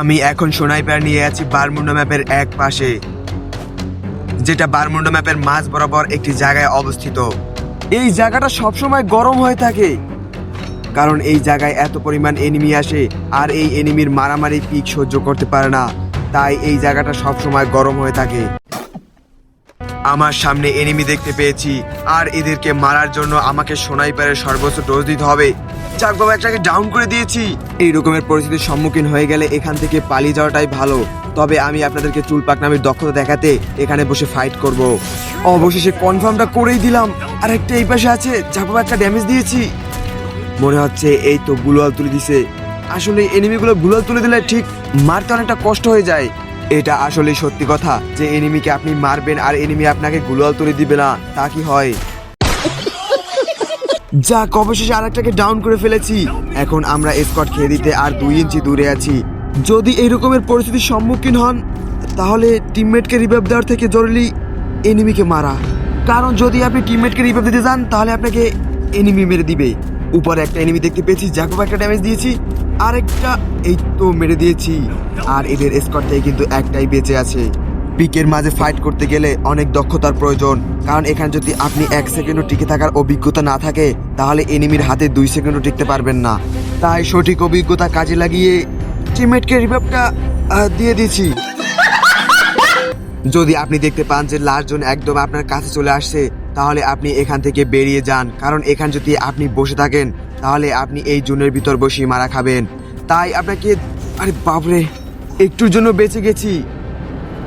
আমি এখন সোনাইপার নিয়ে আছি বারমুন্ডা ম্যাপের এক পাশে, যেটা বারমুন্ডা ম্যাপের মাঝ বরাবর একটি জায়গায় অবস্থিত। এই জায়গাটা সবসময় গরম হয়ে থাকে, কারণ এই জায়গায় এত পরিমাণ এনিমি আসে, আর এই এনিমির মারামারি পিক সহ্য করতে পারে না। তাই এই জায়গাটা সবসময় গরম হয়ে থাকে। আমার সামনে এনিমি দেখতে পেয়েছি। আর এদেরকে মারার জন্য আমাকে সোনাই সোনাইপারের সর্বোচ্চ ডোজ দিতে হবে। যাক বাবা, একটাকে ডাউন করে দিয়েছি। এই রকমের পরিস্থিতির সম্মুখীন হয়ে গেলে এখান থেকে পালিয়ে যাওয়াটাই ভালো। তবে আমি আপনাদেরকে চুল পাকনামির দক্ষতা দেখাতে এখানে বসে ফাইট করব। অবশেষে কনফার্মটা করেই দিলাম। আর একটা এই পাশে আছে। যাক বাবা, একটা ড্যামেজ দিয়েছি। মনে হচ্ছে এই তো গুলোয়াল তুলে দিছে। আসলে এনিমিগুলো গুলোয়াল তুলে দিলে ঠিক মারতে অনেকটা কষ্ট হয়ে যায়। এটা আসলে সত্যি কথা যে এনিমিকে আপনি মারবেন আর এনিমি আপনাকে গুলোয়াল তুলে দিবে না, তা কি হয়? যাক, অবশেষে আরেকটাকে ডাউন করে ফেলেছি। এখন আমরা স্কট খেয়ে দিতে আর দুই ইঞ্চি দূরে আছি। যদি এই রকমের পরিস্থিতির সম্মুখীন হন, তাহলে টিমমেটকে রিভাইভ দেওয়ার থেকে জরুরি এনিমিকে মারা। কারণ যদি আপনি টিমমেটকে রিভাইভ দিতে যান, তাহলে আপনাকে এনিমি মেরে দিবে। উপরে একটা এনিমি দেখতে পেয়েছি, যাকে একটা ড্যামেজ দিয়েছি। আরেকটা এই তো মেরে দিয়েছি। আর এদের স্কট থেকে কিন্তু একটাই বেঁচে আছে। পিকের মাঝে ফাইট করতে গেলে অনেক দক্ষতার প্রয়োজন। কারণ এখানে যদি আপনি এক সেকেন্ডও টিকে থাকার অভিজ্ঞতা না থাকে, তাহলে এনিমির হাতে দুই সেকেন্ডও টিকতে পারবেন না। তাই সঠিক অভিজ্ঞতা কাজে লাগিয়ে টিমমেটকে রিভাইভটা দিয়ে দিয়েছি। যদি আপনি দেখতে পান যে লাস্টজন একদম আপনার কাছে চলে আসছে তাহলে আপনি এখান থেকে বেরিয়ে যান। কারণ এখান যদি আপনি বসে থাকেন, তাহলে আপনি এই জুনের ভিতর বসেই মারা খাবেন। তাই আপনাকে, আরে বাপরে, একটুর জন্য বেঁচে গেছি।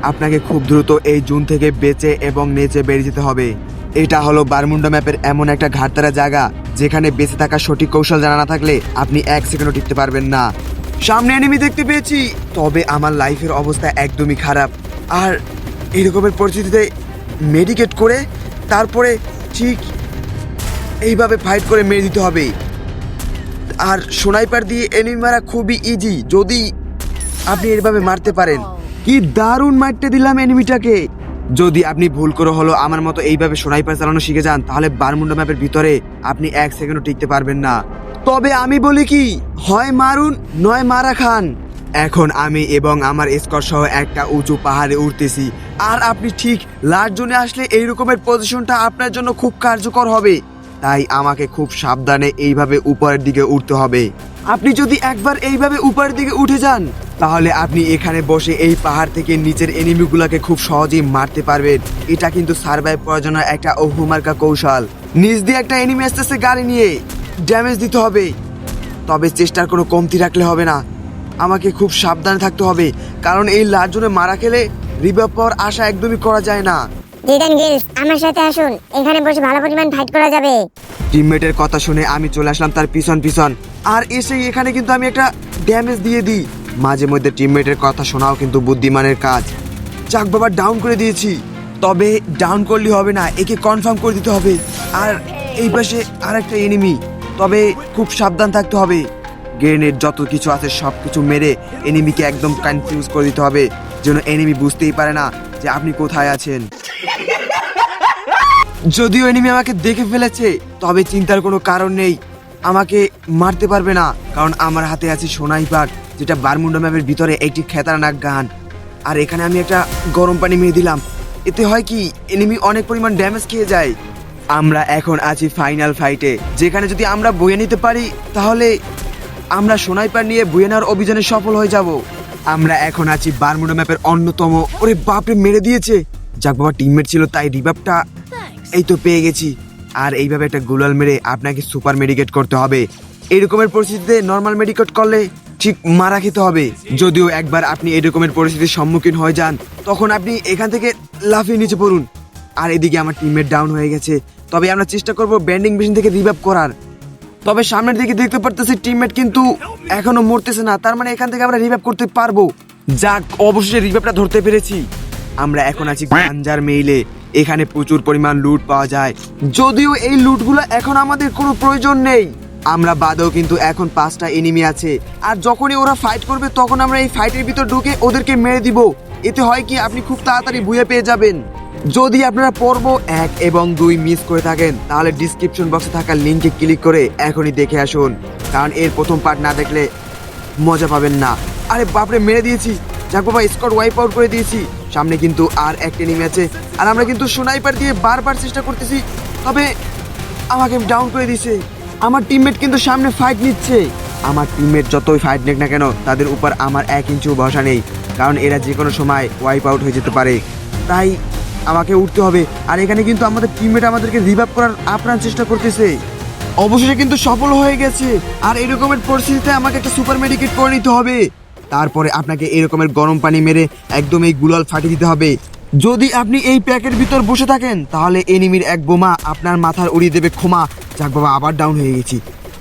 আপনাকে খুব দ্রুত এই জুন থেকে বেঁচে এবং নেচে বেরিয়ে যেতে হবে। এটা হলো বারমুন্ডা ম্যাপের এমন একটা ঘাটতারা জায়গা, যেখানে বেঁচে থাকার সঠিক কৌশল জানা না থাকলে আপনি এক সেকেন্ডও টিকতে পারবেন না। সামনে এনিমি দেখতে পেয়েছি। তবে আমার লাইফের অবস্থা একদমই খারাপ। আর এরকমের পরিস্থিতিতে মেডিকেট করে তারপরে ঠিক এইভাবে ফাইট করে মেরে দিতে হবে। আর সোনাইপার দিয়ে এনিমি মারা খুবই ইজি যদি আপনি এভাবে মারতে পারেন। কি দারুণ মারতে দিলাম এনিমিটাকে যদি আপনি ভুল করে হলো, আমার মতো এইভাবে সোনাইপার চালানো শিখে যান, তাহলে বারমুন্ডা ম্যাপের ভিতরে আপনি এক সেকেন্ডও টিকতে পারবেন না। তবে আমি বলি কি, হয় মারুন, নয় মারা খান। এখন আমি এবং আমার স্কট সহ একটা উঁচু পাহাড়ে উঠতেছি আর আপনি ঠিক লাস্ট জোনে আসলে এই রকমের পজিশনটা আপনার জন্য খুব কার্যকর হবে। তাই আমাকে খুব সাবধানে এইভাবে উপরের দিকে উঠতে হবে। আপনি যদি একবার এইভাবে উপরের দিকে উঠে যান, তাহলে আপনি এখানে বসে এই পাহাড় থেকে নিচের এনিমিগুলোকে খুব সহজেই মারতে পারবেন। এটা কিন্তু সার্ভাইভ করার জন্য একটা অহুমার্কা কৌশল। নিচ দিয়ে একটা এনিমি আসতেছে গাড়ি নিয়ে। ড্যামেজ দিতে হবে। তবে চেষ্টার কোনো কমতি রাখলে হবে না। আমাকে খুব সাবধানে থাকতে হবে কারণ এই লাজনে মারা খেলে রিভাইভ পাওয়ার আশা একদমই করা যায় না। জিদান গিলস আমার সাথে আসুন এখানে বসে ভালো পরিমাণ ফাইট করা যাবে। টিমমেটের কথা শুনে আমি চলে আসলাম তার পিছন পিছন। আর এসে এখানে কিন্তু আমি একটা ড্যামেজ দিয়ে দিই। মাঝে মধ্যে টিমমেটের কথা শোনাও কিন্তু বুদ্ধিমানের কাজ। চাক বাবা ডাউন করে দিয়েছি। তবে ডাউন করলে হবে না একে কনফার্ম করে দিতে হবে। আর এই পাশে আরেকটা এনিমি তবে খুব সাবধান থাকতে হবে। গ্রেনেড যত কিছু আছে সব কিছু মেরে এনিমিকে একদম কনফিউজ করে দিতে হবে, যেন এনিমি বুঝতেই পারে না যে আপনি কোথায় আছেন। যদিও এনিমি আমাকে দেখে ফেলেছে, তবে চিন্তার কোনো কারণ নেই। আমাকে মারতে পারবে না, কারণ আমার হাতে আছে সোনাইপার যেটা বারমুন্ডা ম্যাপের ভিতরে একটি খেতারনাক গান। আর এখানে আমি একটা গরম পানি মেরে দিলাম। এতে হয় কি এনিমি অনেক পরিমাণ ড্যামেজ খেয়ে যায়। আমরা এখন আছি ফাইনাল ফাইটে যেখানে যদি আমরা বয়ে নিতে পারি, তাহলে আমরা সোনাইপার নিয়ে বয়ে নেওয়ার অভিযানে সফল হয়ে যাব। আমরা এখন আছি বারমুডা ম্যাপের অন্যতম। ওরে বাপরে মেরে দিয়েছে। যাক বাবা টিমমেট ছিল তাই রিভাবটা এই তো পেয়ে গেছি। আর এইভাবে একটা গুলাল মেরে আপনাকে সুপার মেডিকেট করতে হবে। এরকমের পরিস্থিতিতে নর্মাল মেডিকেট করলে ঠিক মারা খেতে হবে। যদিও একবার আপনি এরকমের পরিস্থিতির সম্মুখীন হয়ে যান তখন আপনি এখান থেকে লাফিয়ে নিচে পড়ুন। আর এদিকে আমার টিমমেট ডাউন হয়ে গেছে। তবে আমরা চেষ্টা করব ব্যান্ডিং মেশিন থেকে রিভাইভ করার। তবে সামনের দিকে দেখতে পারতেছি টিমমেট কিন্তু এখনও মরতেছে না। তার মানে এখান থেকে আমরা রিভাইভ করতে পারব। যাক, অবশেষে রিভাইভটা ধরতে পেরেছি। আমরা এখন আছি গাঞ্জার মেইলে। এখানে প্রচুর পরিমাণ লুট পাওয়া যায়। যদিও এই লুটগুলো এখন আমাদের কোনো প্রয়োজন নেই। আমরা বাদেও কিন্তু এখন পাঁচটা এনিমি আছে। আর যখনই ওরা ফাইট করবে, তখন আমরা এই ফাইটের ভিতর ঢুকে ওদেরকে মেরে দিব। এতে হয় কি, আপনি খুব তাড়াতাড়ি বুয়ে পেয়ে যাবেন। যদি আপনারা পর্ব এক এবং দুই মিস করে থাকেন, তাহলে ডিসক্রিপশন বক্সে থাকা লিঙ্কে ক্লিক করে এখনই দেখে আসুন। কারণ এর প্রথম পার্ট না দেখলে মজা পাবেন না। আরে বাপরে, মেরে দিয়েছি। যাক বাবা স্কট ওয়াইপ আউট করে দিয়েছি। সামনে কিন্তু আর একটা নেমে আছে। আর আমরা কিন্তু সোনাইপার দিয়ে বারবার চেষ্টা করতেছি। তবে আমাকে ডাউন করে দিয়েছে। আমার টিমমেট কিন্তু সামনে ফাইট নিচ্ছে। আমার টিমমেট যতই ফাইট নেক না কেন, তাদের উপর আমার এক ইঞ্চিও ভরসা নেই। কারণ এরা যে কোনো সময় ওয়াইপ আউট হয়ে যেতে পারে। তাই আমাকে উঠতে হবে। আর এখানে কিন্তু আমাদের টিমমেট আমাদেরকে রিভাইভ করার আপ্রাণ চেষ্টা করতেছে। অবশেষে কিন্তু সফল হয়ে গেছে। আর এরকমের পরিস্থিতিতে আমাকে একটা সুপার মেডিকেট করে নিতে হবে। তারপরে আপনাকে এরকমের গরম পানি মেরে একদম এই গুলাল ফাটিয়ে দিতে হবে। যদি আপনি এই প্যাকের ভিতর বসে থাকেন, তাহলে এনিমির এক বোমা আপনার মাথার উড়িয়ে দেবে ক্ষমা। যাক বাবা, আবার ডাউন হয়ে গেছি।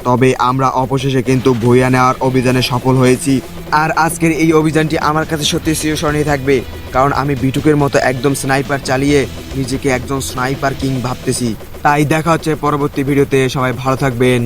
তবে আমরা অবশেষে কিন্তু ভুইয়া নেওয়ার অভিযানে সফল হয়েছি। আর আজকের এই অভিযানটি আমার কাছে সত্যি চিরস্মরণীয় থাকবে, কারণ আমি বিটুকের মতো একদম স্নাইপার চালিয়ে নিজেকে একজন স্নাইপার কিং ভাবতেছি। তাই দেখা হচ্ছে পরবর্তী ভিডিওতে, সবাই ভালো থাকবেন।